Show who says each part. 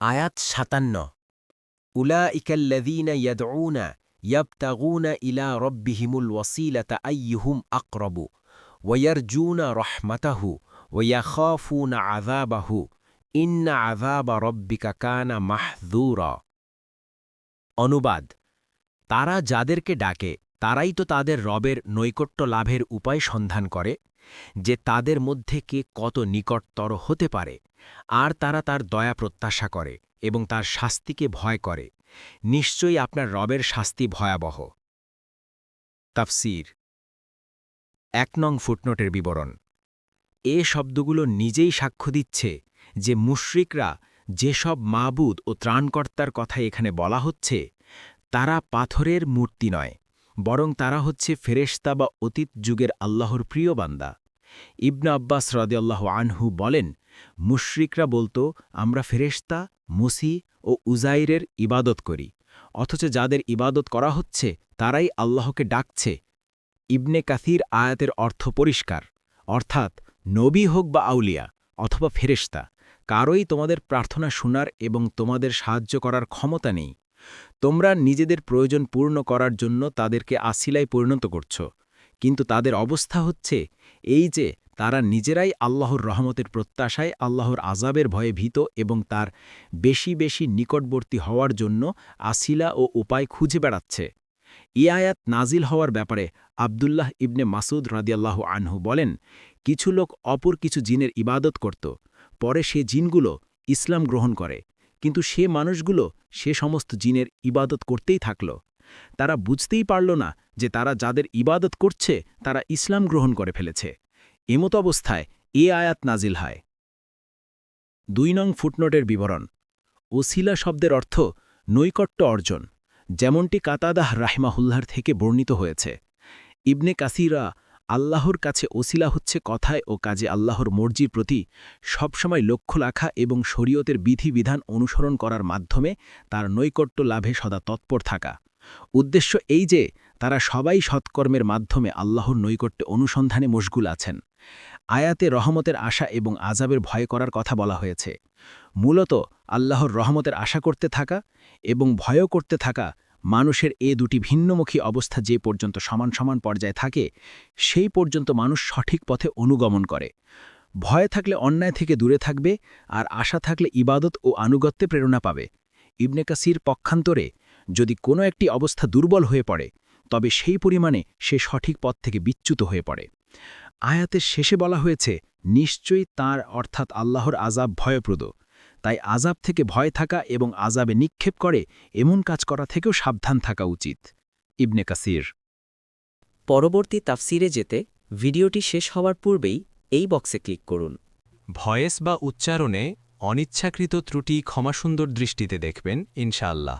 Speaker 1: আয়াত সাতান্ন। উলা উলাইকাল্লাযীনা ইয়াদউনা ইয়াবতাগুনা ইলা রব্বিহিমুল ওয়াসিলাতা আইয়ুহুম আকরাবু ওয়ায়ারজুনা রহমাতাহু ওয়ায়াখাফুনা আযাবাহু। ইন্না আযাবা রব্বিকা কানা মাহযুরা। অনুবাদ, তারা যাদেরকে ডাকে, তারাই তো তাদের রবের নৈকট্য লাভের উপায় সন্ধান করে যে তাদের মধ্যে কে কত নিকটতর হতে পারে, আর তারা তার দয়া প্রত্যাশা করে এবং তার শাস্তিকে ভয় করে। নিশ্চয়ই আপনার রবের শাস্তি ভয়াবহ। তাফসির। এক নং ফুটনোটের বিবরণ। এ শব্দগুলো নিজেই সাক্ষ্য দিচ্ছে যে মুশরিকরা যেসব মাবুদ ও ত্রাণকর্তার কথা এখানে বলা হচ্ছে, তারা পাথরের মূর্তি নয়। বরং তারা হচ্ছে ফেরেশতা বা অতীত যুগের আল্লাহর প্রিয় বান্দা। ইবনা আব্বাস রদিয়াল্লাহ আনহু বলেন, মুশরিকরা বলতো, আমরা ফেরেশতা, মুসি ও উজাইরের ইবাদত করি। অথচ যাদের ইবাদত করা হচ্ছে, তারাই আল্লাহকে ডাকছে। ইবনে কাসির আয়াতের অর্থ পরিষ্কার। অর্থাৎ, নবী হোক বা আউলিয়া অথবা ফেরেশতা, কারোই তোমাদের প্রার্থনা শোনার এবং তোমাদের সাহায্য করার ক্ষমতা নেই। তোমরা নিজেদের প্রয়োজন পূর্ণ করার জন্য তাদেরকে আসিলায় পরিণত করছ। কিন্তু তাদের অবস্থা হচ্ছে এই যে, তারা নিজেরাই আল্লাহর রহমতের প্রত্যাশায় আল্লাহর আজাবের ভয়ে ভীত এবং তার বেশি বেশি নিকটবর্তী হওয়ার জন্য আসিলা ও উপায় খুঁজে বেড়াচ্ছে। ই আয়াত নাজিল হওয়ার ব্যাপারে আবদুল্লাহ ইবনে মাসুদ রাদিয়াল্লাহ আনহু বলেন, কিছু লোক অপর কিছু জিনের ইবাদত করত, পরে সে জিনগুলো ইসলাম গ্রহণ করে। কিন্তু সে মানুষগুলো সে সমস্ত জিনের ইবাদত করতেই থাকল। তারা বুঝতেই পারল না যে তারা যাদের ইবাদত করছে, তারা ইসলাম গ্রহণ করে ফেলেছে। এমত অবস্থায় এ আয়াত নাজিল হয়। দুই নং ফুটনোটের বিবরণ। ওসিলা শব্দের অর্থ নৈকট্য অর্জন, যেমনটি কাতাদাহ রাহমাহুল্লার থেকে বর্ণিত হয়েছে। ইবনে কাসিরা আল্লাহর কাছে ওসিলা হচ্ছে কথায় ও কাজে আল্লাহর মর্জির প্রতি সবসময় লক্ষ্য রাখা এবং শরীয়তের বিধিবিধান অনুসরণ করার মাধ্যমে তার নৈকট্য লাভে সদা তৎপর থাকা। উদ্দেশ্য এই যে, তারা সবাই সৎকর্মের মাধ্যমে আল্লাহর নৈকট্যে অনুসন্ধানে মশগুল আছেন। আয়াতে রহমতের আশা এবং আজাবের ভয় করার কথা বলা হয়েছে। মূলত আল্লাহর রহমতের আশা করতে থাকা এবং ভয়ও করতে থাকা মানুষের এ দুটি ভিন্নমুখী অবস্থা যে পর্যন্ত সমান সমান পর্যায়ে থাকে, সেই পর্যন্ত মানুষ সঠিক পথে অনুগমন করে। ভয় থাকলে অন্যায় থেকে দূরে থাকবে, আর আশা থাকলে ইবাদত ও আনুগত্যে প্রেরণা পাবে। ইবনে কাসির পক্ষান্তরে যদি কোনো একটি অবস্থা দুর্বল হয়ে পড়ে, তবে সেই পরিমাণে সে সঠিক পথ থেকে বিচ্যুত হয়ে পড়ে। আয়াতের শেষে বলা হয়েছে, নিশ্চয়ই তার অর্থাৎ আল্লাহর আজাব ভয়প্রদ। তাই আজাব থেকে ভয় থাকা এবং আজাবে নিক্ষেপ করে এমন কাজ করা থেকেও সাবধান থাকা উচিত। ইবনে কাসির।
Speaker 2: পরবর্তী তাফসিরে যেতে ভিডিওটি শেষ হওয়ার পূর্বেই এই বক্সে ক্লিক করুন।
Speaker 3: ভয়েস বা উচ্চারণে অনিচ্ছাকৃত ত্রুটি ক্ষমাসুন্দর দৃষ্টিতে দেখবেন ইনশাআল্লাহ।